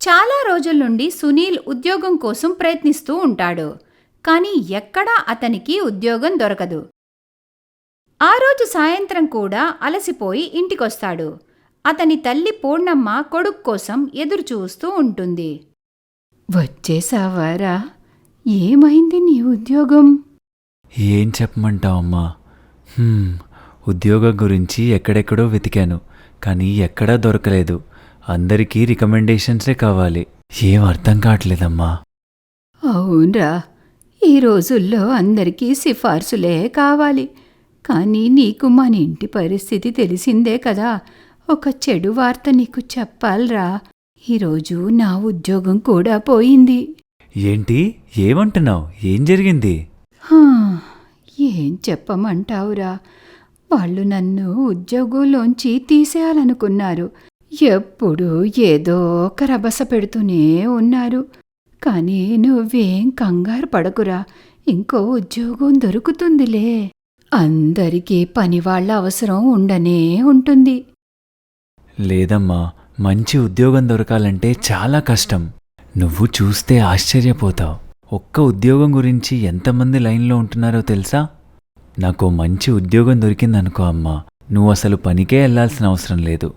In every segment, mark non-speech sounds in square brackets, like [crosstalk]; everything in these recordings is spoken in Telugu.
చాలా రోజుల నుండి సునీల్ ఉద్యోగం కోసం ప్రయత్నిస్తూ ఉంటాడు. కానీ ఎక్కడా అతనికి ఉద్యోగం దొరకదు. ఆ రోజు సాయంత్రం కూడా అలసిపోయి ఇంటికొస్తాడు. అతని తల్లి పూర్ణమ్మ కొడుకు కోసం ఎదురు చూస్తూ ఉంటుంది. వచ్చేసావారా? ఏమైంది నీ ఉద్యోగం? ఏం చెప్పమంటావమ్మా? హ్మ్, ఉద్యోగం గురించి ఎక్కడెక్కడో వెతికాను కానీ ఎక్కడా దొరకలేదు. అందరికీ రికమెండేషన్సే కావాలి. ఏం అర్థం కావట్లేదమ్మా. అవునరా. ఈ రోజుల్లో అందరికీ సిఫార్సులే కావాలి. కానీ నీకు మన ఇంటి పరిస్థితి తెలిసిందే కదా. ఒక చెడు వార్త నీకు చెప్పాలరా. ఈరోజు నా ఉద్యోగం కూడా పోయింది. ఏంటి? ఏమంటున్నావు? ఏం జరిగింది? హా, ఏం చెప్పమంటావురా. వాళ్ళు నన్ను ఉద్యోగంలోంచి తీసేయాలనుకున్నారు. ఎప్పుడు ఏదో ఒక రభస పెడుతూనే ఉన్నారు. కానీ నువ్వేం కంగారు పడకురా. ఇంకో ఉద్యోగం దొరుకుతుందిలే. అందరికీ పనివాళ్ళ అవసరం ఉండనే ఉంటుంది. లేదమ్మా మంచి ఉద్యోగం దొరకాలంటే చాలా కష్టం. నువ్వు చూస్తే ఆశ్చర్యపోతావు. ఒక్క ఉద్యోగం గురించి ఎంతమంది లైన్లో ఉంటున్నారో తెలుసా? నాకు మంచి ఉద్యోగం దొరికిందనుకో అమ్మా నువ్వు అసలు పనికే వెళ్ళాల్సిన అవసరం లేదు.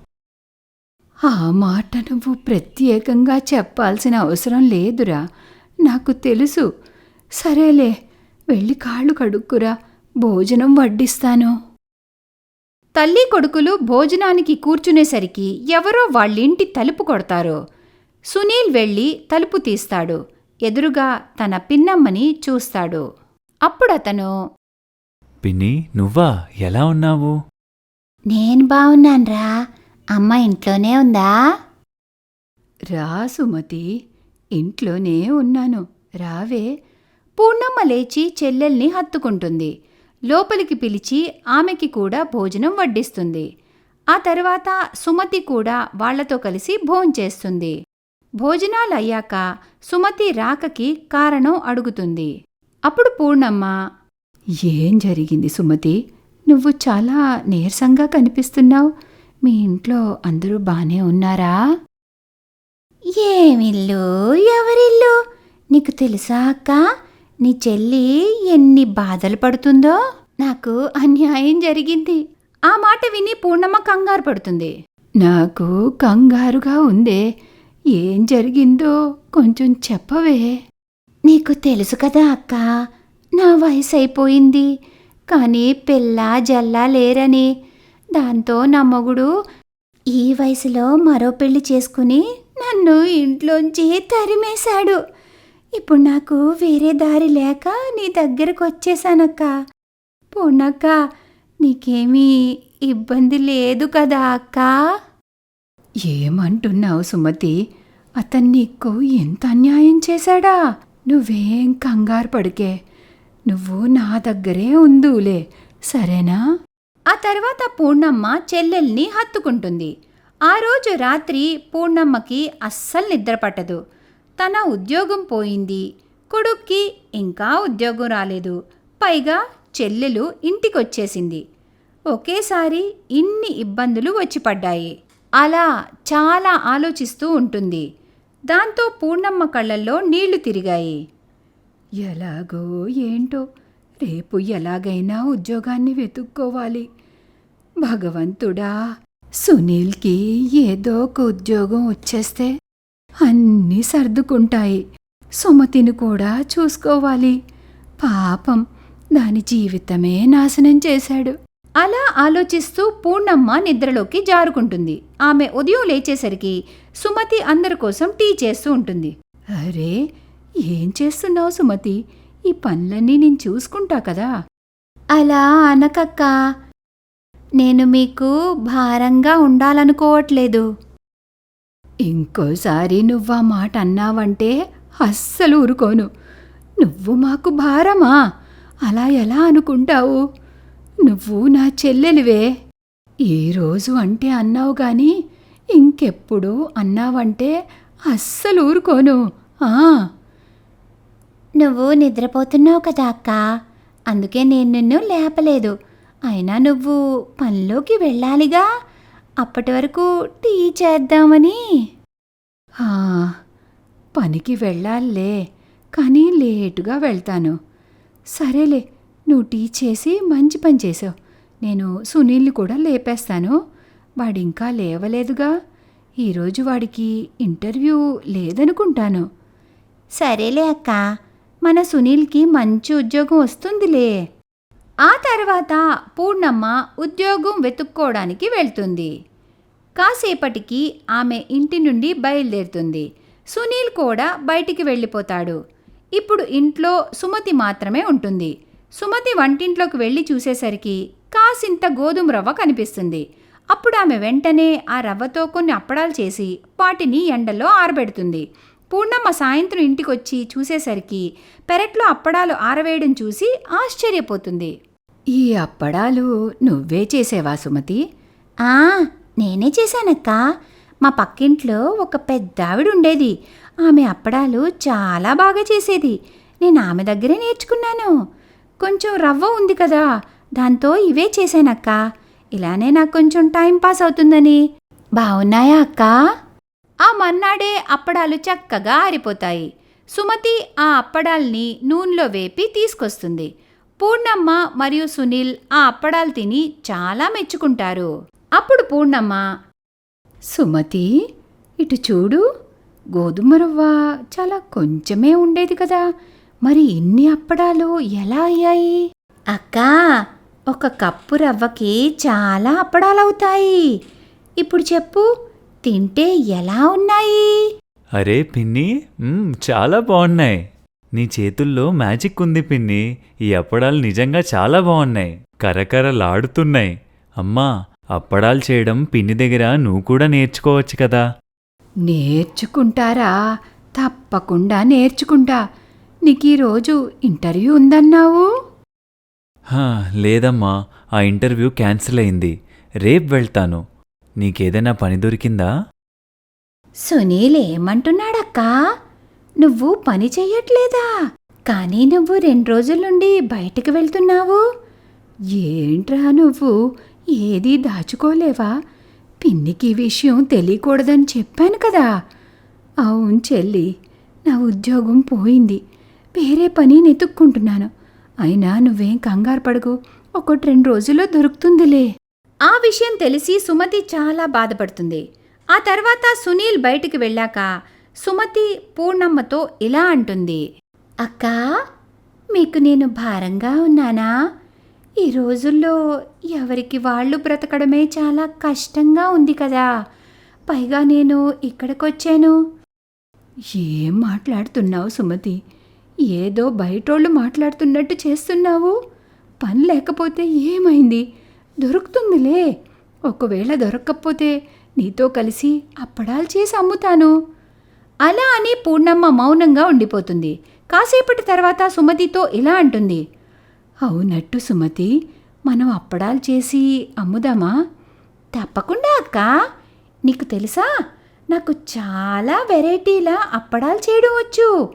ఆ మాట నువ్వు ప్రత్యేకంగా చెప్పాల్సిన అవసరం లేదురా. నాకు తెలుసు. సరేలే వెళ్ళి కాళ్ళు కడుక్కురా. భోజనం వడ్డిస్తాను. తల్లి కొడుకులు భోజనానికి కూర్చునేసరికి ఎవరో వాళ్ళింటి తలుపు కొడతారు. సునీల్ వెళ్ళి తలుపు తీస్తాడు. ఎదురుగా తన పిన్నమ్మని చూస్తాడు. అప్పుడతను పిన్ని నువ్వా? ఎలా ఉన్నావు? నేను బావున్నాన్రా అమ్మ ఇంట్లోనే ఉందా? రా సుమతి ఇంట్లోనే ఉన్నాను. రావే. పూర్ణమ్మ లేచి చెల్లెల్ని హత్తుకుంటుంది. లోపలికి పిలిచి ఆమెకి కూడా భోజనం వడ్డిస్తుంది. ఆ తర్వాత సుమతి కూడా వాళ్ళతో కలిసి భోంచేస్తుంది భోజనాలయ్యాక సుమతి రాకకి కారణం అడుగుతుంది. అప్పుడు పూర్ణమ్మ ఏం జరిగింది సుమతి? నువ్వు చాలా నీరసంగా కనిపిస్తున్నావు. మీ ఇంట్లో అందరూ బానే ఉన్నారా? ఏమిల్లు? ఎవరిల్లు? నీకు తెలుసా అక్క? నీ చెల్లి ఎన్ని బాధలు పడుతుందో? నాకు అన్యాయం జరిగింది. ఆ మాట విని పూర్ణమ్మ కంగారు పడుతుంది. నాకు కంగారుగా ఉందే. ఏం జరిగిందో కొంచెం చెప్పవే. నీకు తెలుసు కదా అక్క నా వయసు అయిపోయింది కానీ పిల్ల జల్లా లేరని దాంతో నా మొగుడు ఈ వయసులో మరో పెళ్ళి చేసుకుని నన్ను ఇంట్లోంచి తరిమేశాడు. ఇప్పుడు నాకు వేరే దారి లేక నీ దగ్గరకు వచ్చేసానక్క పోనక్క నీకేమీ ఇబ్బంది లేదు కదా అక్క? ఏమంటున్నావు సుమతి? అతను నీకు ఎంత అన్యాయం చేశాడా? నువ్వేం కంగారు పడికే. నువ్వు నా దగ్గరే ఉందులే. సరేనా? ఆ తర్వాత పూర్ణమ్మ చెల్లెల్ని హత్తుకుంటుంది. ఆ రోజు రాత్రి పూర్ణమ్మకి అస్సలు నిద్రపట్టదు తన ఉద్యోగం పోయింది. కొడుక్కి ఇంకా ఉద్యోగం రాలేదు. పైగా చెల్లెలు ఇంటికొచ్చేసింది. ఒకేసారి ఇన్ని ఇబ్బందులు వచ్చి పడ్డాయి. అలా చాలా ఆలోచిస్తూ ఉంటుంది. దాంతో పూర్ణమ్మ కళ్ళల్లో నీళ్ళు తిరిగాయి. ఎలాగో ఏంటో రేపు ఎలాగైనా ఉద్యోగాన్ని వెతుక్కోవాలి. భగవంతుడా సునీల్కి ఏదో ఒక ఉద్యోగం వచ్చేస్తే అన్నీ సర్దుకుంటాయి. సుమతిని కూడా చూసుకోవాలి. పాపం దాని జీవితమే నాశనం చేశాడు. అలా ఆలోచిస్తూ పూర్ణమ్మ నిద్రలోకి జారుకుంటుంది. ఆమె ఉదయం లేచేసరికి సుమతి అందరి కోసం టీ చేస్తూ ఉంటుంది. అరే ఏం చేస్తున్నావు సుమతి? ఈ పనులన్నీ నేను చూసుకుంటా కదా. అలా అనకక్క. నేను మీకు భారంగా ఉండాలనుకోవట్లేదు. ఇంకోసారి నువ్వు ఆ మాట అన్నావంటే అస్సలు ఊరుకోను. నువ్వు మాకు భారమా? అలా ఎలా అనుకుంటావు? నువ్వు నా చెల్లెలివే. ఈరోజు అంటే అన్నావు గాని ఇంకెప్పుడు అన్నావంటే అస్సలు ఊరుకోను. ఆ? నువ్వు నిద్రపోతున్నావు కదా అక్క. అందుకే నేను నిన్ను లేపలేదు. అయినా నువ్వు పనిలోకి వెళ్ళాలిగా. అప్పటి వరకు టీ చేద్దామని. ఆ, పనికి వెళ్ళాలే కానీ లేటుగా వెళ్తాను. సరేలే నువ్వు టీ చేసి మంచి పని చేసావు. నేను సునీల్ని కూడా లేపేస్తాను. వాడు ఇంకా లేవలేదుగా. ఈరోజు వాడికి ఇంటర్వ్యూ లేదనుకుంటాను. సరేలే అక్క. మన సునీల్కి మంచి ఉద్యోగం వస్తుందిలే. ఆ తర్వాత పూర్ణమ్మ ఉద్యోగం వెతుక్కోవడానికి వెళ్తుంది. కాసేపటికి ఆమె ఇంటి నుండి బయలుదేరుతుంది. సునీల్ కూడా బయటికి వెళ్ళిపోతాడు. ఇప్పుడు ఇంట్లో సుమతి మాత్రమే ఉంటుంది. సుమతి వంటింట్లోకి వెళ్ళి చూసేసరికి కాసింత గోధుమ రవ్వ కనిపిస్తుంది. అప్పుడు ఆమె వెంటనే ఆ రవ్వతో కొన్ని అప్పడాలు చేసి వాటిని ఎండలో ఆరబెడుతుంది. పూర్ణమ్మ సాయంత్రం ఇంటికొచ్చి చూసేసరికి పెరట్లో అప్పడాలు ఆరవేయడం చూసి ఆశ్చర్యపోతుంది. ఈ అప్పడాలు నువ్వే చేసేవా సుమతి? ఆ నేనే చేశానక్క. మా పక్కింట్లో ఒక పెద్ద ఆవిడ ఉండేది ఆమె అప్పడాలు చాలా బాగా చేసేది. నేను ఆమె దగ్గరే నేర్చుకున్నాను. కొంచెం రవ్వ ఉంది కదా దాంతో ఇవే చేశానక్క. ఇలానే నాకు కొంచెం టైం పాస్ అవుతుందని. బాగున్నాయా అక్క? ఆ మన్నాడే అప్పడాలు చక్కగా ఆరిపోతాయి. సుమతి ఆ అప్పడాల్ని నూనెలో వేపి తీసుకొస్తుంది. పూర్ణమ్మ మరియు సునీల్ ఆ అప్పడాలు తిని చాలా మెచ్చుకుంటారు. అప్పుడు పూర్ణమ్మ సుమతి ఇటు చూడు గోధుమ రవ్వ చాలా కొంచెమే ఉండేది కదా మరి ఇన్ని అప్పడాలు ఎలా అయ్యాయి? అక్కా ఒక కప్పు రవ్వకి చాలా అప్పడాలవుతాయి ఇప్పుడు చెప్పు తింటే ఎలా ఉన్నాయి? అరే పిన్ని మ్మ్, చాలా బాగున్నాయి నీ చేతుల్లో మ్యాజిక్ ఉంది పిన్ని. ఈ అప్పడాలు నిజంగా చాలా బాగున్నాయి కరకరలాడుతున్నాయి అమ్మా అప్పడాలు చేయడం పిన్ని దగ్గర నువ్వు కూడా నేర్చుకోవచ్చు కదా. నేర్చుకుంటారా? తప్పకుండా నేర్చుకుంటా. నీకు ఈరోజు ఇంటర్వ్యూ ఉందన్నావు? హా, లేదమ్మా. ఆ ఇంటర్వ్యూ క్యాన్సిల్ అయింది. రేపు వెళ్తాను. నీకేదైనా పని దొరికిందా? సునీల్ ఏమంటున్నాడక్కా? నువ్వు పని చెయ్యట్లేదా? కానీ నువ్వు రెండు రోజుల నుండి బయటకు వెళ్తున్నావు. ఏంట్రా నువ్వు? ఏదీ దాచుకోలేవా? పిన్నికి విషయం తెలియకూడదని చెప్పాను కదా. అవును చెల్లి నా ఉద్యోగం పోయింది. వేరే పని నెతుక్కుంటున్నాను అయినా నువ్వేం కంగారు పడకు. ఒకటి రెండు రోజుల్లో దొరుకుతుందిలే. ఆ విషయం తెలిసి సుమతి చాలా బాధపడుతుంది. ఆ తర్వాత సునీల్ బయటికి వెళ్ళాక సుమతి పూర్ణమ్మతో ఇలా అంటుంది. అక్కా మీకు నేను భారంగా ఉన్నానా? ఈ రోజుల్లో ఎవరికి వాళ్ళు బ్రతకడమే చాలా కష్టంగా ఉంది కదా. పైగా నేను ఇక్కడికొచ్చాను. ఏం మాట్లాడుతున్నావు సుమతి? ఏదో బయటోళ్ళు మాట్లాడుతున్నట్టు చేస్తున్నావు? పని లేకపోతే ఏమైంది? దొరుకుతుందిలే. ఒకవేళ దొరక్కపోతే నీతో కలిసి అప్పడాలు చేసి అమ్ముతాను. అలా అని పూర్ణమ్మ మౌనంగా ఉండిపోతుంది. కాసేపటి తర్వాత సుమతితో ఇలా అంటుంది. అవునట్టు సుమతి మనం అప్పడాలు చేసి అమ్ముదామా? తప్పకుండా అక్క. నీకు తెలుసా? నాకు చాలా వెరైటీల అప్పడాలు చేయడం వచ్చు.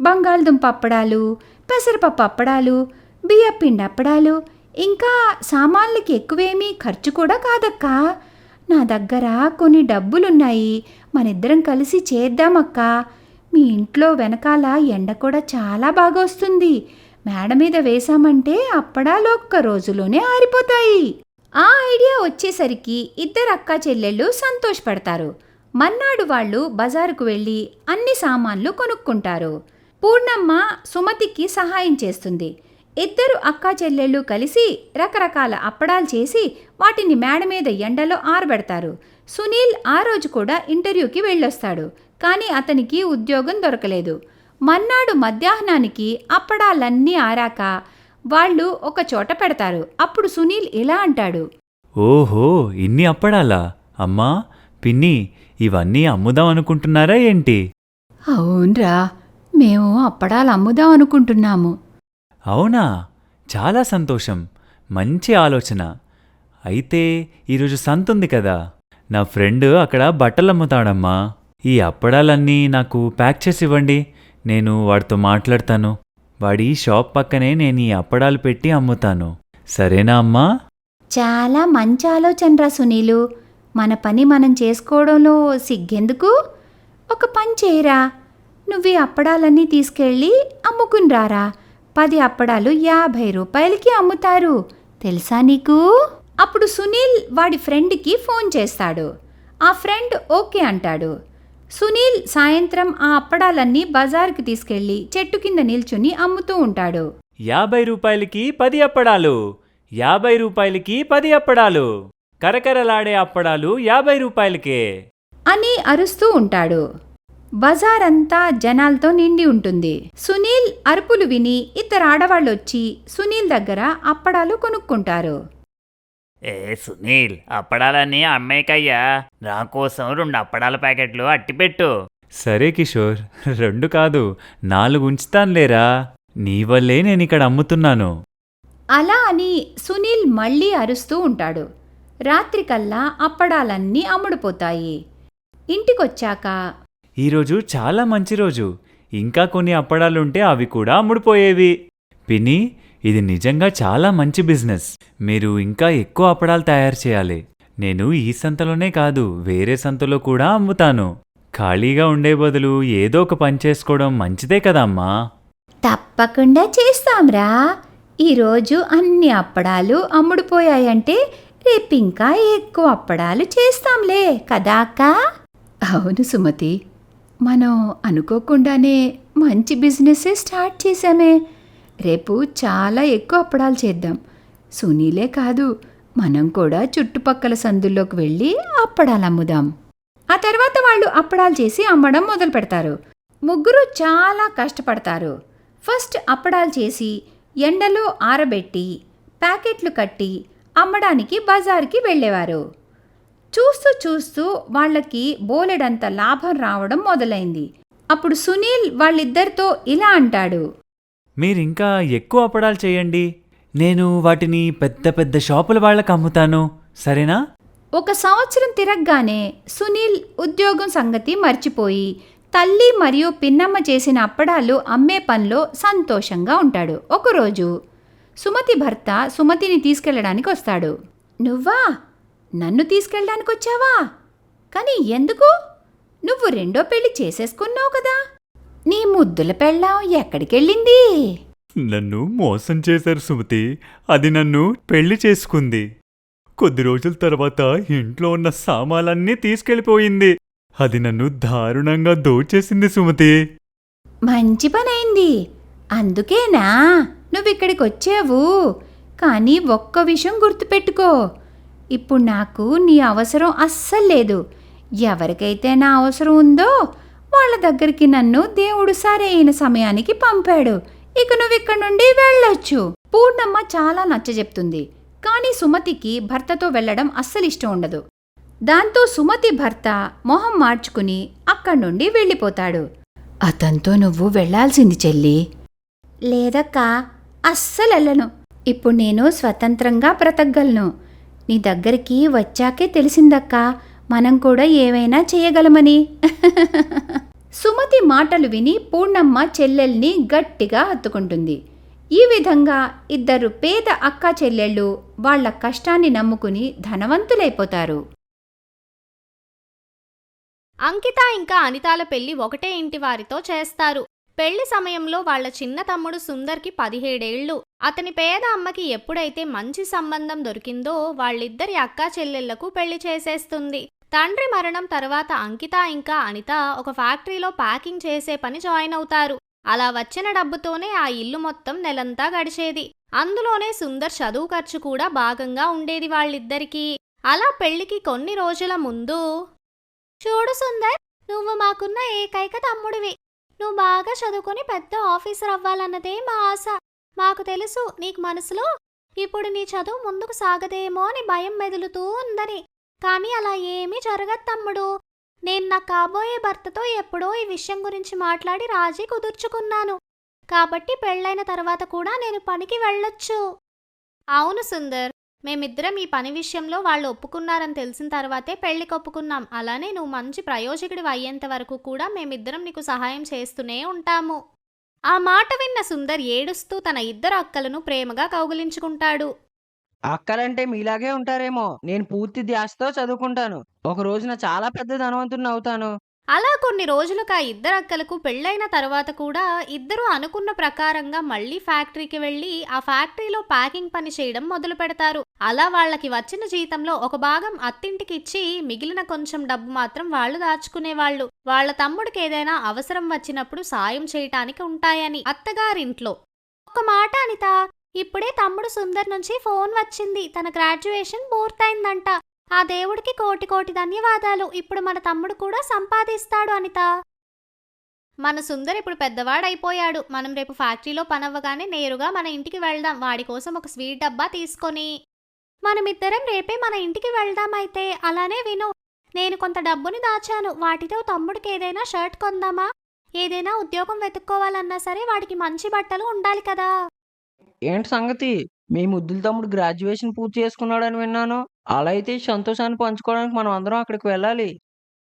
బంగాళదుంప అప్పడాలు పెసరపప్పు అప్పడాలు బియ్యపిండి అప్పడాలు ఇంకా సామాన్లకి ఎక్కువేమీ ఖర్చు కూడా కాదక్కా. నా దగ్గర కొన్ని డబ్బులున్నాయి. మనిద్దరం కలిసి చేద్దామక్కా. మీ ఇంట్లో వెనకాల ఎండ కూడా చాలా బాగా వస్తుంది. మేడ మీద వేశామంటే అప్పడాలు ఒక్క రోజులోనే ఆరిపోతాయి. ఆ ఐడియా వచ్చేసరికి ఇద్దరు అక్కా చెల్లెళ్ళు సంతోషపడతారు. మర్నాడు వాళ్ళు బజారుకు వెళ్ళి అన్ని సామాన్లు కొనుక్కుంటారు. పూర్ణమ్మ సుమతికి సహాయం చేస్తుంది. ఇద్దరు అక్కా చెల్లెళ్ళు కలిసి రకరకాల అప్పడాలు చేసి వాటిని మేడ మీద ఎండలో ఆరబెడతారు. సునీల్ ఆ రోజు కూడా ఇంటర్వ్యూకి వెళ్ళొస్తాడు. కానీ అతనికి ఉద్యోగం దొరకలేదు. మన్నాడు మధ్యాహ్నానికి అప్పడాలన్నీ ఆరాక వాళ్ళు ఒక చోట పెడతారు. అప్పుడు సునీల్ ఇలా అంటాడు. ఓహో ఇన్ని అప్పడాలా? అమ్మా పిన్ని ఇవన్నీ అమ్ముదాం అనుకుంటున్నారా ఏంటి? అవునరా మేము అప్పడాలు అమ్ముదాం అనుకుంటున్నాము. అవునా? చాలా సంతోషం. మంచి ఆలోచన. అయితే ఈరోజు సంతుంది కదా. నా ఫ్రెండ్ అక్కడ బట్టలు అమ్ముతాడమ్మా. ఈ అప్పడాలన్నీ నాకు ప్యాక్ చేసి ఇవ్వండి. నేను వాడితో మాట్లాడతాను. వాడి షాప్ పక్కనే నేను ఈ అప్పడాలు పెట్టి అమ్ముతాను. సరేనా అమ్మా? చాలా మంచి ఆలోచనరా సునీలు. మన పని మనం చేసుకోవడంలో సిగ్గెందుకు? ఒక పని చేయరా. నువ్వు ఈ అప్పడాలన్నీ తీసుకెళ్ళి అమ్ముకుని రారా. పది అప్పడాలు యాభై రూపాయలకి అమ్ముతారు. తెలుసా నీకు? అప్పుడు సునీల్ వాడి ఫ్రెండ్కి ఫోన్ చేస్తాడు. ఆ ఫ్రెండ్ ఓకే అంటాడు. సునీల్ సాయంత్రం ఆ అప్పడాలన్నీ బజార్కి తీసుకెళ్ళి చెట్టు కింద నిల్చుని అమ్ముతూ ఉంటాడు. యాభై రూపాయలకి పది అప్పడాలు. యాభై రూపాయలకి పది అప్పడాలు. కరకరలాడే అప్పడాలు యాభై రూపాయలకే. అని అరుస్తూ ఉంటాడు. బజార్ అంతా జనాలతో నిండి ఉంటుంది. సునీల్ అరుపులు విని ఇద్దరు ఆడవాళ్ళొచ్చి సునీల్ దగ్గర అప్పడాలు కొనుక్కుంటారు. ఏ సునీల్ అప్పడాలన్నీ అమ్మేకయ్యా. నా కోసం రెండు అప్పడాల ప్యాకెట్లు అట్టిపెట్టు. సరే కిషోర్ రెండు కాదు నాలుగు ఉంచుతానులేరా. నీ వల్లే నేను ఇక్కడ అమ్ముతున్నాను. అలా అని సునీల్ మళ్ళీ అరుస్తూ ఉంటాడు. రాత్రికల్లా అప్పడాలన్నీ అమ్ముడుపోతాయి. ఇంటికొచ్చాక ఈరోజు చాలా మంచి రోజు. ఇంకా కొన్ని అప్పడాలుంటే అవి కూడా అమ్ముడుపోయేవి. పిన్ని ఇది నిజంగా చాలా మంచి బిజినెస్. మీరు ఇంకా ఎక్కువ అప్పడాలు తయారు చేయాలి. నేను ఈ సంతలోనే కాదు వేరే సంతలో కూడా అమ్ముతాను. ఖాళీగా ఉండే బదులు ఏదో ఒక పని చేసుకోవడం మంచిదే కదమ్మా తప్పకుండా చేస్తాంరా. ఈరోజు అన్ని అప్పడాలు అమ్ముడుపోయాయంటే రేపింకా ఎక్కువ అప్పడాలు చేస్తాంలే కదా అక్క? అవును సుమతి మనం అనుకోకుండానే మంచి బిజినెస్సే స్టార్ట్ చేశామే. రేపు చాలా ఎక్కువ అప్పడాలు చేద్దాం. సునీలే కాదు మనం కూడా చుట్టుపక్కల సందుల్లోకి వెళ్ళి అప్పడాలు అమ్ముదాం. ఆ తర్వాత వాళ్ళు అప్పడాలు చేసి అమ్మడం మొదలు పెడతారు. ముగ్గురు చాలా కష్టపడతారు. ఫస్ట్ అప్పడాలు చేసి ఎండలో ఆరబెట్టి ప్యాకెట్లు కట్టి అమ్మడానికి బజార్కి వెళ్ళేవారు. చూస్తూ చూస్తూ వాళ్ళకి బోలెడంత లాభం రావడం మొదలైంది. అప్పుడు సునీల్ వాళ్ళిద్దరితో ఇలా అంటాడు. మీరింకా ఎక్కువ అప్పడాలు చేయండి. నేను వాటిని పెద్ద పెద్ద షాపుల వాళ్ళకి అమ్ముతాను. సరేనా? ఒక సంవత్సరం తిరగగానే సునీల్ ఉద్యోగం సంగతి మర్చిపోయి తల్లి మరియు పిన్నమ్మ చేసిన అప్పడాలు అమ్మే పనిలో సంతోషంగా ఉంటాడు. ఒకరోజు సుమతి భర్త సుమతిని తీసుకెళ్ళడానికి వస్తాడు. నువ్వా? నన్ను తీసుకెళ్ళడానికి వచ్చావా కానీ ఎందుకు? నువ్వు రెండో పెళ్ళి చేసేసుకున్నావు కదా. నీ ముద్దుల పెళ్ళాం ఎక్కడికెళ్ళింది? నన్ను మోసం చేశారు సుమతి. అది నన్ను పెళ్ళి చేసుకుంది. కొద్ది రోజుల తర్వాత ఇంట్లో ఉన్న సామాలన్నీ తీసుకెళ్ళిపోయింది. అది నన్ను దారుణంగా దోచేసింది సుమతి. మంచి పనైంది. అందుకేనా? నువ్వు ఇక్కడికి వచ్చావు కానీ ఒక్క విషయం గుర్తుపెట్టుకో. ఇప్పుడు నాకు నీ అవసరం అస్సలు లేదు. ఎవరికైతే నా అవసరం ఉందో వాళ్ళ దగ్గరికి నన్ను దేవుడు సరైన సమయానికి పంపాడు. ఇక నువ్వు ఇక్కడ నుండి వెళ్ళొచ్చు. పూర్ణమ్మ చాలా నచ్చజెప్తుంది కానీ సుమతికి భర్తతో వెళ్ళడం అస్సలు ఇష్టం ఉండదు. దాంతో సుమతి భర్త మొహం మార్చుకుని అక్కడి నుండి వెళ్ళిపోతాడు. అతనితో నువ్వు వెళ్ళాల్సింది చెల్లి. లేదక్కా అస్సలు వెళ్ళను. ఇప్పుడు నేను స్వతంత్రంగా బ్రతకగలను. నీ దగ్గరికి వచ్చాకే తెలిసిందక్కా. మనం కూడా ఏవైనా చేయగలమని. [laughs] సుమతి మాటలు విని పూర్ణమ్మ చెల్లెల్ని గట్టిగా హత్తుకుంటుంది. ఈ విధంగా ఇద్దరు పేద అక్క చెల్లెళ్ళు వాళ్ళ కష్టాన్ని నమ్ముకుని ధనవంతులైపోతారు. అంకిత ఇంకా అనితాల పెళ్ళి ఒకటే ఇంటి వారితో చేస్తారు. పెళ్ళి సమయంలో వాళ్ళ చిన్న తమ్ముడు సుందర్కి పదిహేడేళ్ళు అతని పేద అమ్మకి ఎప్పుడైతే మంచి సంబంధం దొరికిందో వాళ్ళిద్దరి అక్కా చెల్లెళ్ళకు పెళ్ళి చేసేస్తుంది. తండ్రి మరణం తర్వాత అంకిత ఇంకా అనిత ఒక ఫ్యాక్టరీలో ప్యాకింగ్ చేసే పని జాయిన్ అవుతారు. అలా వచ్చిన డబ్బుతోనే ఆ ఇల్లు మొత్తం నెలంతా గడిచేది. అందులోనే సుందర్ చదువు ఖర్చు కూడా భాగంగా ఉండేది వాళ్ళిద్దరికీ. అలా పెళ్ళికి కొన్ని రోజుల ముందు చూడు సుందర్ నువ్వు మాకున్న ఏకైక తమ్ముడివి. నువ్వు బాగా చదువుకొని పెద్ద ఆఫీసర్ అవ్వాలన్నదే మా ఆశ. మాకు తెలుసు నీకు మనసులో ఇప్పుడు నీ చదువు ముందుకు సాగదేమో అని భయం మెదులుతూ ఉందని. కానీ అలా ఏమీ జరగదు తమ్ముడు. నేను నా కాబోయే భర్తతో ఎప్పుడో ఈ విషయం గురించి మాట్లాడి రాజీ కుదుర్చుకున్నాను. కాబట్టి పెళ్ళైన తర్వాత కూడా నేను పనికి వెళ్ళొచ్చు. అవును సుందర్ మేమిద్దరం ఈ పని విషయంలో వాళ్ళు ఒప్పుకున్నారని తెలిసిన తర్వాతే పెళ్ళికి ఒప్పుకున్నాం. అలానే నువ్వు మంచి ప్రయోజకుడివి అయ్యేంత వరకు కూడా మేమిద్దరం నీకు సహాయం చేస్తూనే ఉంటాము. ఆ మాట విన్న సుందర్ ఏడుస్తూ తన ఇద్దరు అక్కలను ప్రేమగా కౌగిలించుకుంటాడు. అక్కలంటే మీలాగే ఉంటారేమో. నేను పూర్తి ధ్యాసతో చదువుకుంటాను. ఒక రోజున చాలా పెద్ద ధనవంతుని అవుతాను. అలా కొన్ని రోజులకు ఆ ఇద్దరు అక్కలకు పెళ్ళైన తర్వాత కూడా ఇద్దరు అనుకున్న ప్రకారంగా మళ్ళీ ఫ్యాక్టరీకి వెళ్ళి ఆ ఫ్యాక్టరీలో ప్యాకింగ్ పని చేయడం మొదలు పెడతారు. అలా వాళ్ళకి వచ్చిన జీతంలో ఒక భాగం అత్తింటికి ఇచ్చి మిగిలిన కొంచెం డబ్బు మాత్రం వాళ్ళు దాచుకునేవాళ్ళు. వాళ్ళ తమ్ముడికి ఏదైనా అవసరం వచ్చినప్పుడు సాయం చేయటానికి ఉంటాయని అత్తగారింట్లో. ఒక మాట అనిత ఇప్పుడే తమ్ముడు సుందర్ నుంచి ఫోన్ వచ్చింది. తన గ్రాడ్యుయేషన్ పూర్తయిందంట. ఆ దేవుడికి కోటి కోటి ధన్యవాదాలు. ఇప్పుడు మన తమ్ముడు కూడా సంపాదిస్తాడు అనిత. మన సుందర్ ఇప్పుడు పెద్దవాడైపోయాడు. మనం రేపు ఫ్యాక్టరీలో పనవ్వగానే నేరుగా మన ఇంటికి వెళ్దాం. వాడి కోసం ఒక స్వీట్ డబ్బా తీసుకొని. మనమిద్దరం రేపే మన ఇంటికి వెళ్దాం అయితే. అలానే విను నేను కొంత డబ్బుని దాచాను. వాటితో తమ్ముడికి ఏదైనా షర్ట్ కొందామా? ఏదైనా ఉద్యోగం వెతుక్కోవాలన్నా సరే వాడికి మంచి బట్టలు ఉండాలి కదా. ఏంటి సంగతి? మీ ముద్దుల తమ్ముడు గ్రాడ్యుయేషన్ పూర్తి చేసుకున్నాడని విన్నాను. అలా అయితే ఈ సంతోషాన్ని పంచుకోవడానికి మనం అందరం అక్కడికి వెళ్ళాలి.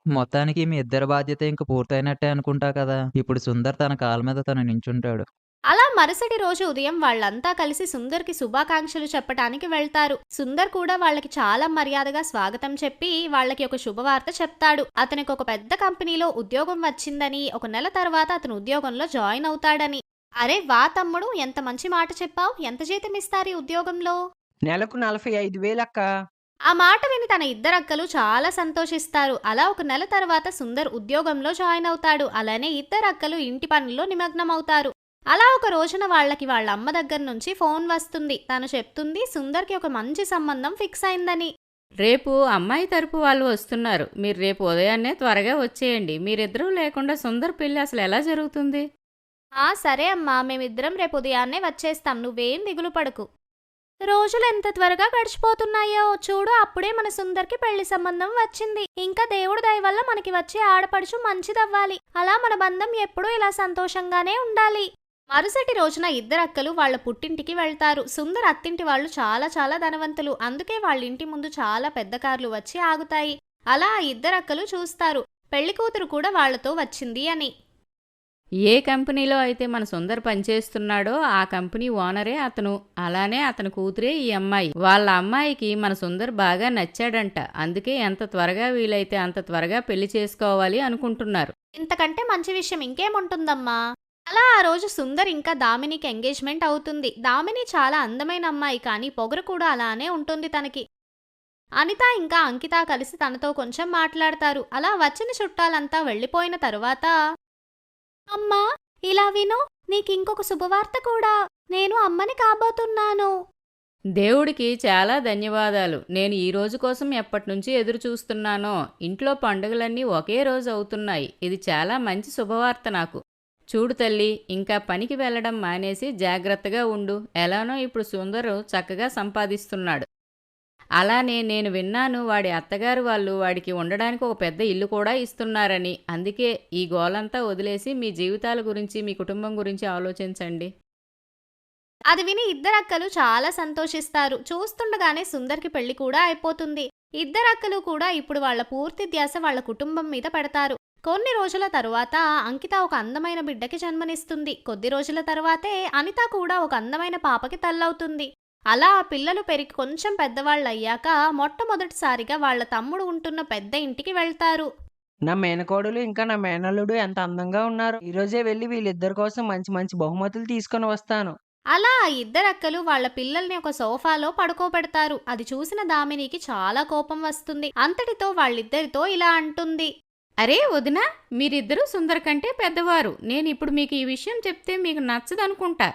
మొత్తానికి మీ ఇద్దరి బాధ్యత ఇంక పూర్తయినట్టే అనుకుంటా కదా. ఇప్పుడు సుందర్ తన కాళ్ళ మీద తను నించుంటాడు. అలా మరుసటి రోజు ఉదయం వాళ్ళంతా కలిసి సుందర్కి శుభాకాంక్షలు చెప్పటానికి వెళ్తారు. సుందర్ కూడా వాళ్ళకి చాలా మర్యాదగా స్వాగతం చెప్పి వాళ్ళకి ఒక శుభవార్త చెప్తాడు. అతనికి ఒక పెద్ద కంపెనీలో ఉద్యోగం వచ్చిందని ఒక నెల తర్వాత అతను ఉద్యోగంలో జాయిన్ అవుతాడని. అరే వా తమ్ముడు ఎంత మంచి మాట చెప్పావు. ఎంత జీతం ఇస్తారు ఈ ఉద్యోగంలో? నెలకు నలభై ఐదు వేలక్క ఆ మాట విని తన ఇద్దరక్కలు చాలా సంతోషిస్తారు. అలా ఒక నెల తర్వాత సుందర్ ఉద్యోగంలో జాయిన్ అవుతాడు. అలానే ఇద్దరు అక్కలు ఇంటి పనుల్లో నిమగ్నమవుతారు. అలా ఒక రోజున వాళ్ళకి వాళ్ళ అమ్మ దగ్గర నుంచి ఫోన్ వస్తుంది. తను చెప్తుంది సుందర్కి ఒక మంచి సంబంధం ఫిక్స్ అయిందని. రేపు అమ్మాయి తరపు వాళ్ళు వస్తున్నారు. మీరు రేపు ఉదయాన్నే త్వరగా వచ్చేయండి. మీరిద్దరూ లేకుండా సుందర్ పెళ్ళి అసలు ఎలా జరుగుతుంది? ఆ సరే అమ్మా మేమిద్దరం రేపు ఉదయాన్నే వచ్చేస్తాం. నువ్వేం దిగులు పడకు. రోజులు ఎంత త్వరగా గడిచిపోతున్నాయో చూడు అప్పుడే మన సుందర్కి పెళ్ళి సంబంధం వచ్చింది. ఇంకా దేవుడి దయ వల్ల మనకి వచ్చే ఆడపడుచు మంచిదవ్వాలి. అలా మన బంధం ఎప్పుడూ ఇలా సంతోషంగానే ఉండాలి. మరుసటి రోజున ఇద్దరు అక్కలు వాళ్ళ పుట్టింటికి వెళ్తారు. సుందర్ అత్తింటి వాళ్ళు చాలా చాలా ధనవంతులు. అందుకే వాళ్ళ ఇంటి ముందు చాలా పెద్ద కార్లు వచ్చి ఆగుతాయి. అలా ఆ ఇద్దరు అక్కలు చూస్తారు. పెళ్ళి కూతురు కూడా వాళ్ళతో వచ్చింది అని. ఏ కంపెనీలో అయితే మన సుందర్ పనిచేస్తున్నాడో ఆ కంపెనీ ఓనరే అతను. అలానే అతని కూతురే ఈ అమ్మాయి. వాళ్ళ అమ్మాయికి మన సుందర్ బాగా నచ్చాడంట. అందుకే ఎంత త్వరగా వీలైతే అంత త్వరగా పెళ్ళి చేసుకోవాలి అనుకుంటున్నారు. ఇంతకంటే మంచి విషయం ఇంకేముంటుందమ్మా? అలా ఆ రోజు సుందర్ ఇంకా దామినికి ఎంగేజ్మెంట్ అవుతుంది. దామిని చాలా అందమైన అమ్మాయి కానీ పొగరు కూడా అలానే ఉంటుంది తనకి. అనిత ఇంకా అంకిత కలిసి తనతో కొంచెం మాట్లాడతారు. అలా వచ్చిన చుట్టాలంతా వెళ్ళిపోయిన తరువాత అమ్మా ఇలా విను. నీకు ఇంకొక శుభవార్త కూడా. నేను అమ్మని కాబోతున్నాను. దేవుడికి చాలా ధన్యవాదాలు. నేను ఈ రోజు కోసం ఎప్పటి నుంచి ఎదురు చూస్తున్నానో ఇంట్లో పండుగలన్నీ ఒకే రోజు అవుతున్నాయి. ఇది చాలా మంచి శుభవార్త నాకు. చూడు తల్లి ఇంకా పనికి వెళ్ళడం మానేసి జాగ్రత్తగా ఉండు. ఎలానో ఇప్పుడు సుందరు చక్కగా సంపాదిస్తున్నాడు. అలానే నేను విన్నాను వాడి అత్తగారు వాళ్ళు వాడికి ఉండడానికి ఒక పెద్ద ఇల్లు కూడా ఇస్తున్నారని. అందుకే ఈ గోలంతా వదిలేసి మీ జీవితాల గురించి మీ కుటుంబం గురించి ఆలోచించండి. అది విని ఇద్దరక్కలు చాలా సంతోషిస్తారు. చూస్తుండగానే సుందర్కి పెళ్ళి కూడా అయిపోతుంది. ఇద్దరక్కలు కూడా ఇప్పుడు వాళ్ళ పూర్తి ధ్యాస వాళ్ళ కుటుంబం మీద పెడతారు. కొన్ని రోజుల తరువాత అంకిత ఒక అందమైన బిడ్డకి జన్మనిస్తుంది. కొద్ది రోజుల తర్వాతే అనిత కూడా ఒక అందమైన పాపకి తల్లవుతుంది. అలా ఆ పిల్లలు పెరిగి కొంచెం పెద్దవాళ్ళు అయ్యాక మొట్టమొదటిసారిగా వాళ్ళ తమ్ముడు ఉంటున్న పెద్ద ఇంటికి వెళ్తారు. నా మేనకోడలు ఇంకా నా మేనల్లుడు ఎంత అందంగా ఉన్నారు. ఈ రోజే వెళ్ళి వీళ్ళిద్దరి కోసం మంచి మంచి బహుమతులు తీసుకొని వస్తాను. అలా ఆ ఇద్దరక్కలు వాళ్ళ పిల్లల్ని ఒక సోఫాలో పడుకోబెడతారు. అది చూసిన దామినికి చాలా కోపం వస్తుంది. అంతటితో వాళ్ళిద్దరితో ఇలా అంటుంది. అరే వదినా మీరిద్దరూ సుందర్ కంటే పెద్దవారు. నేను ఇప్పుడు మీకు ఈ విషయం చెప్తే మీకు నచ్చదనుకుంటా.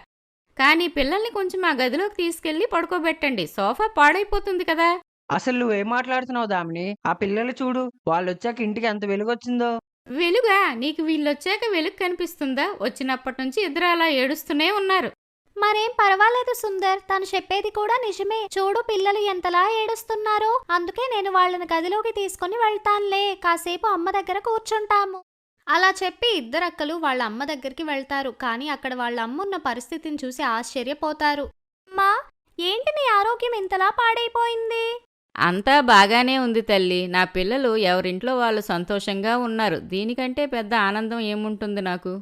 కానీ పిల్లల్ని కొంచెం ఆ గదిలోకి తీసుకెళ్ళి పడుకోబెట్టండి. సోఫా పాడైపోతుంది కదా. అసలు నువ్వేం మాట్లాడుతున్నావు దామిని? ఆ పిల్లలు చూడు వాళ్ళు వచ్చాక ఇంటికి ఎంత వెలుగొచ్చిందో. వెలుగా? నీకు వీళ్ళొచ్చాక వెలుగు కనిపిస్తుందా? వచ్చినప్పటి నుంచి ఇద్దరు అలా ఏడుస్తూనే ఉన్నారు. మరేం పర్వాలేదు సుందర్. తను చెప్పేది కూడా నిజమే. చూడు పిల్లలు ఎంతలా ఏడుస్తున్నారో. అందుకే నేను వాళ్ళని గదిలోకి తీసుకుని వెళ్తానులే. కాసేపు అమ్మ దగ్గర కూర్చుంటాము. అలా చెప్పి ఇద్దరక్కలు వాళ్ళ అమ్మ దగ్గరికి వెళ్తారు. కానీ అక్కడ వాళ్ళ అమ్మ ఉన్న పరిస్థితిని చూసి ఆశ్చర్యపోతారు. అమ్మా ఏంటి నీ ఆరోగ్యం ఇంతలా పాడైపోయింది? అంతా బాగానే ఉంది తల్లి. నా పిల్లలు ఎవరింట్లో వాళ్ళు సంతోషంగా ఉన్నారు. దీనికంటే పెద్ద ఆనందం ఏముంటుంది నాకు?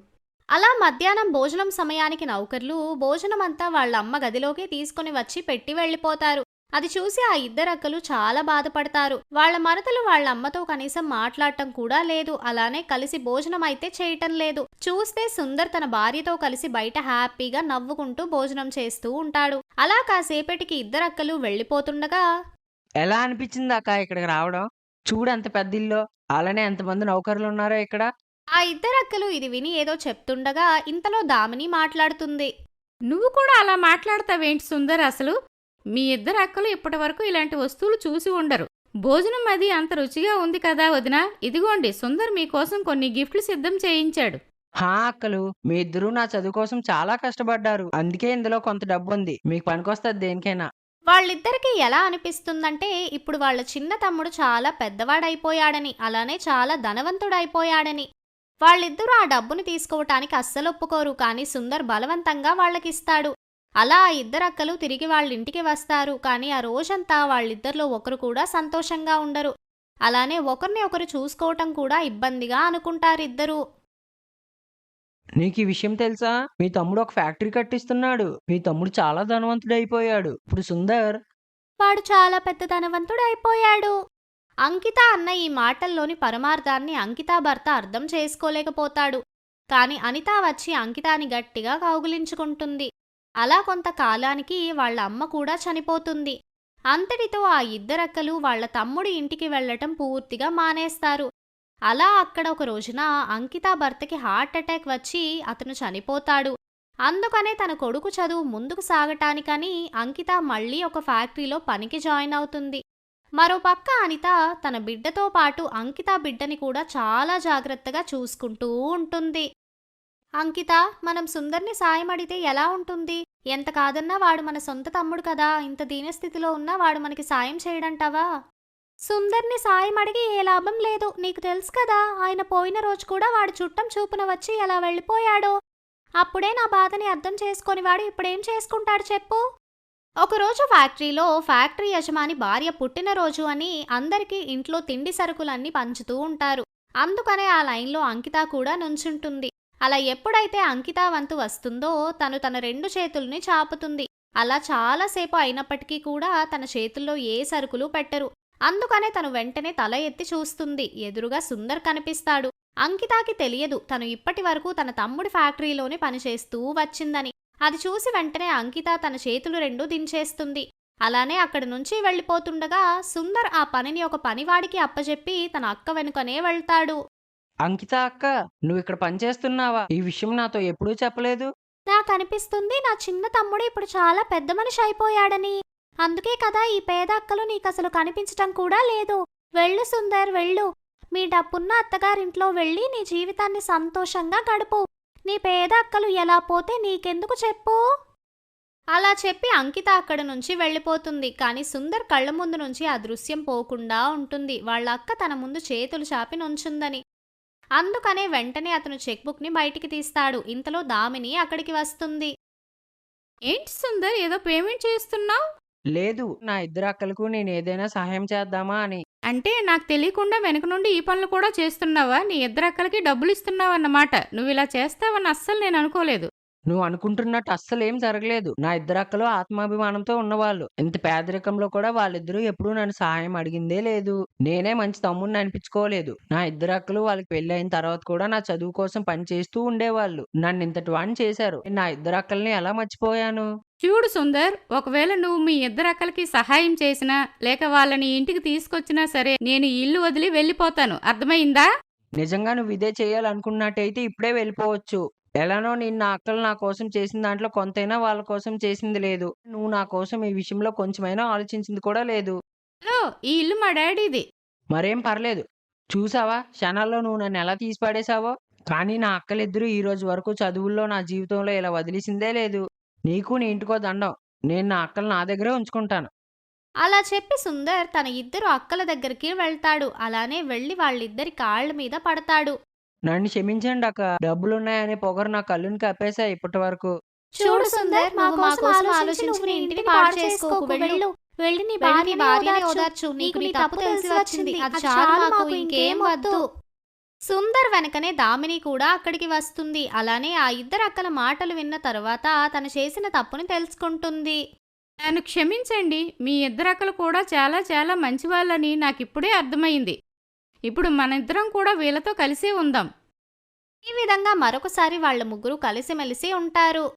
అలా మధ్యాహ్నం భోజనం సమయానికి నౌకర్లు భోజనం అంతా వాళ్ళ అమ్మ గదిలోకి తీసుకుని వచ్చి పెట్టి వెళ్ళిపోతారు. అది చూసి ఆ ఇద్దరు అక్కలు చాలా బాధపడతారు. వాళ్ళ మరదలు వాళ్ళ అమ్మతో కనీసం మాట్లాడటం కూడా లేదు. అలానే కలిసి భోజనం అయితే చేయటం లేదు. చూస్తే సుందర్ తన భార్యతో కలిసి బయట హ్యాపీగా నవ్వుకుంటూ భోజనం చేస్తూ ఉంటాడు. అలా కాసేపటికి ఇద్దరు అక్కలు వెళ్ళిపోతుండగా ఎలా అనిపించింది అక్క ఇక్కడికి రావడం? చూడు ఎంత పెద్ద ఇల్లు. అలానే ఎంతమంది నౌకర్లు ఉన్నారో ఇక్కడ. ఆ ఇద్దరు అక్కలు ఇది విని ఏదో చెప్తుండగా ఇంతలో దామిని మాట్లాడుతుంది. నువ్వు కూడా అలా మాట్లాడతావేంటి సుందర్ అసలు? మీ ఇద్దరు అక్కలు ఇప్పటి వరకు ఇలాంటి వస్తువులు చూసి ఉండరు. భోజనం అది అంత రుచిగా ఉంది కదా వదినా. ఇదిగోండి సుందర్ మీకోసం కొన్ని గిఫ్ట్లు సిద్ధం చేయించాడు. హా అక్కలు మీ ఇద్దరు నా చదువు కోసం చాలా కష్టపడ్డారు. అందుకే ఇందులో కొంత డబ్బు ఉంది మీకు పనికొస్తుంది దేనికైనా. వాళ్ళిద్దరికీ ఎలా అనిపిస్తుందంటే ఇప్పుడు వాళ్ళ చిన్న తమ్ముడు చాలా పెద్దవాడైపోయాడని అలానే చాలా ధనవంతుడైపోయాడని. వాళ్ళిద్దరూ ఆ డబ్బుని తీసుకోవటానికి అస్సలు ఒప్పుకోరు కానీ సుందర్ బలవంతంగా వాళ్ళకిస్తాడు. అలా ఆ ఇద్దరు అక్కలు తిరిగి వాళ్ళ ఇంటికి వస్తారు. కానీ ఆ రోజంతా వాళ్ళిద్దరిలో ఒకరు కూడా సంతోషంగా ఉండరు. అలానే ఒకరిని ఒకరు చూసుకోవటం కూడా ఇబ్బందిగా అనుకుంటారిద్దరూ నీకు ఈ విషయం తెలుసా? మీ తమ్ముడు ఒక ఫ్యాక్టరీ కట్టిస్తున్నాడు. మీ తమ్ముడు చాలా ధనవంతుడైపోయాడు. ఇప్పుడు సుందర్? వాడు చాలా పెద్ద ధనవంతుడు అయిపోయాడు అంకిత అన్న ఈ మాటల్లోని పరమార్థాన్ని అంకిత భర్త అర్థం చేసుకోలేకపోతాడు. కాని అనిత వచ్చి అంకితాని గట్టిగా కౌగిలించుకుంటుంది. అలా కొంతకాలానికి వాళ్ళ అమ్మ కూడా చనిపోతుంది. అంతటితో ఆ ఇద్దరక్కలు వాళ్ళ తమ్ముడి ఇంటికి వెళ్ళటం పూర్తిగా మానేస్తారు. అలా అక్కడ ఒక రోజున అంకిత భర్తకి హార్ట్ అటాక్ వచ్చి అతను చనిపోతాడు. అందుకనే తన కొడుకు చదువు ముందుకు సాగటానికని అంకిత మళ్ళీ ఒక ఫ్యాక్టరీలో పనికి జాయిన్ అవుతుంది. మరోపక్క అనిత తన బిడ్డతో పాటు అంకిత బిడ్డని కూడా చాలా జాగ్రత్తగా చూసుకుంటూ ఉంటుంది. అంకిత మనం సుందర్ని సాయం అడిగితే ఎలా ఉంటుంది? ఎంత కాదన్నా వాడు మన సొంత తమ్ముడు కదా ఇంత దీనస్థితిలో ఉన్నా వాడు మనకి సాయం చేయడంటావా? సుందర్ని సాయం అడిగి ఏ లాభం లేదు నీకు తెలుసు కదా ఆయన పోయిన రోజు కూడా వాడు చుట్టం చూపున వచ్చి ఎలా వెళ్ళిపోయాడో. అప్పుడే నా బాధని అర్థం చేసుకొని వాడు ఇప్పుడేం చేసుకుంటాడు చెప్పు. ఒకరోజు ఫ్యాక్టరీలో ఫ్యాక్టరీ యజమాని భార్య పుట్టినరోజు అని అందరికీ ఇంట్లో తిండి సరుకులన్నీ పంచుతూ ఉంటారు. అందుకనే ఆ లైన్లో అంకిత కూడా నుంచుంటుంది. అలా ఎప్పుడైతే అంకిత వంతు వస్తుందో తను తన రెండు చేతుల్ని చాపుతుంది. అలా చాలాసేపు అయినప్పటికీ కూడా తన చేతుల్లో ఏ సరుకులు పెట్టరు. అందుకనే తను వెంటనే తల ఎత్తి చూస్తుంది. ఎదురుగా సుందర్ కనిపిస్తాడు. అంకితాకి తెలియదు తను ఇప్పటి వరకు తన తమ్ముడి ఫ్యాక్టరీలోనే పనిచేస్తూ వచ్చిందని. అది చూసి వెంటనే అంకిత తన చేతులు రెండు దించేస్తుంది. అలానే అక్కడి నుంచి వెళ్ళిపోతుండగా సుందర్ ఆ పనిని ఒక పనివాడికి అప్పజెప్పి తన అక్క వెనుకనే వెళ్తాడు. అంకిత అక్క నువ్వు ఇక్కడ పనిచేస్తున్నావా? ఈ విషయం నాతో ఎప్పుడూ చెప్పలేదు. నాకు అనిపిస్తుంది నా చిన్న తమ్ముడు ఇప్పుడు చాలా పెద్ద మనిషి అయిపోయాడని. అందుకే కదా ఈ పేద అక్కలు నీకు అసలు కనిపించటం కూడా లేదు. వెళ్ళు సుందర్ వెళ్ళు. మీ డబ్బున్న అత్తగారింట్లో వెళ్ళి నీ జీవితాన్ని సంతోషంగా గడుపు. నీ పేద అక్కలు ఎలా పోతే నీకెందుకు చెప్పు? అలా చెప్పి అంకిత అక్కడి నుంచి వెళ్ళిపోతుంది. కానీ సుందర్ కళ్ళ ముందు నుంచి ఆ దృశ్యం పోకుండా ఉంటుంది. వాళ్ళ అక్క తన ముందు చేతులు చాపి నుంచుందని. అందుకనే వెంటనే అతను చెక్ బుక్ని బయటికి తీస్తాడు. ఇంతలో దామిని అక్కడికి వస్తుంది. ఏంటి సుందర్ ఏదో పేమెంట్ చేస్తున్నావు? లేదు నా ఇద్దరు అక్కలకు నేను ఏదైనా సహాయం చేద్దామా అని. అంటే నాకు తెలియకుండా వెనక నుండి ఈ పనులు కూడా చేస్తున్నావా? నీ ఇద్దరు అక్కలకి డబ్బులు ఇస్తున్నావన్నమాట. నువ్వు ఇలా చేస్తావని అస్సలు నేను అనుకోలేదు. నువ్వు అనుకుంటున్నట్టు అస్సలేం జరగలేదు. నా ఇద్దరు అక్కలు ఆత్మాభిమానంతో ఉన్నవాళ్ళు. ఇంత పేదరికంలో కూడా వాళ్ళిద్దరూ ఎప్పుడూ నన్ను సహాయం అడిగిందే లేదు. నేనే మంచి తమ్ముడిని అనిపించుకోలేదు. నా ఇద్దరు అక్కలు వాళ్ళకి పెళ్ళి అయిన తర్వాత కూడా నా చదువు కోసం పని చేస్తూ ఉండేవాళ్ళు. నన్ను ఇంతటి వాడిని చేశారు. నా ఇద్దరు అక్కల్ని ఎలా మర్చిపోయాను? చూడు సుందర్ ఒకవేళ నువ్వు మీ ఇద్దరు అక్కలకి సహాయం చేసినా లేక వాళ్ళని ఇంటికి తీసుకొచ్చినా సరే నేను ఇల్లు వదిలి వెళ్ళిపోతాను. అర్థమైందా? నిజంగా నువ్వు ఇదే చేయాలనుకున్నట్టయితే ఇప్పుడే వెళ్ళిపోవచ్చు. ఎలానో నేను నా అక్కలు నా కోసం చేసిన దాంట్లో కొంతైనా వాళ్ళ కోసం చేసింది లేదు. నువ్వు నా కోసం ఈ విషయంలో కొంచెమైనా ఆలోచించింది కూడా లేదు. హలో ఈ ఇల్లు మా డాడీది మరేం పర్లేదు. చూసావా? క్షణాల్లో నువ్వు నన్ను ఎలా తీసి పడేశావో కానీ నా అక్కలిద్దరూ ఈ రోజు వరకు చదువుల్లో నా జీవితంలో ఇలా వదిలేసిందే లేదు. నీకు నీ ఇంటికో దండం. నేను నా అక్కలు నా దగ్గరే ఉంచుకుంటాను. అలా చెప్పి సుందర్ తన ఇద్దరు అక్కల దగ్గరికి వెళ్తాడు. అలానే వెళ్ళి వాళ్ళిద్దరి కాళ్ళ మీద పడతాడు. నన్ను క్షమించండి అక్క. డబ్బులున్నాయనే పొగరు నా కళ్ళుని కప్పేశాయి ఇప్పటి వరకు చూడు సుందర్ మా కోసం ఆలోచించి నీ ఇంటిని పాడు చేసుకోకు. వెళ్ళు. వెళ్ళి నీ భార్యని ఓదార్చు. నీకు నీ తప్పు తెలిసి వచ్చింది. అది చాలు మాకు ఇంకేం వద్దు. సుందర్ వెనకనే దామిని కూడా అక్కడికి వస్తుంది. అలానే ఆ ఇద్దరు అక్కల మాటలు విన్న తర్వాత తను చేసిన తప్పుని తెలుసుకుంటుంది. నన్ను క్షమించండి. మీ ఇద్దరక్కలు కూడా చాలా చాలా మంచివాళ్ళని నాకిప్పుడే అర్థమైంది. ఇప్పుడు మన ఇద్దరం కూడా వీళ్ళతో కలిసే ఉందాం. ఈ విధంగా మరొకసారి వాళ్ళ ముగ్గురు కలిసిమెలిసి ఉంటారు.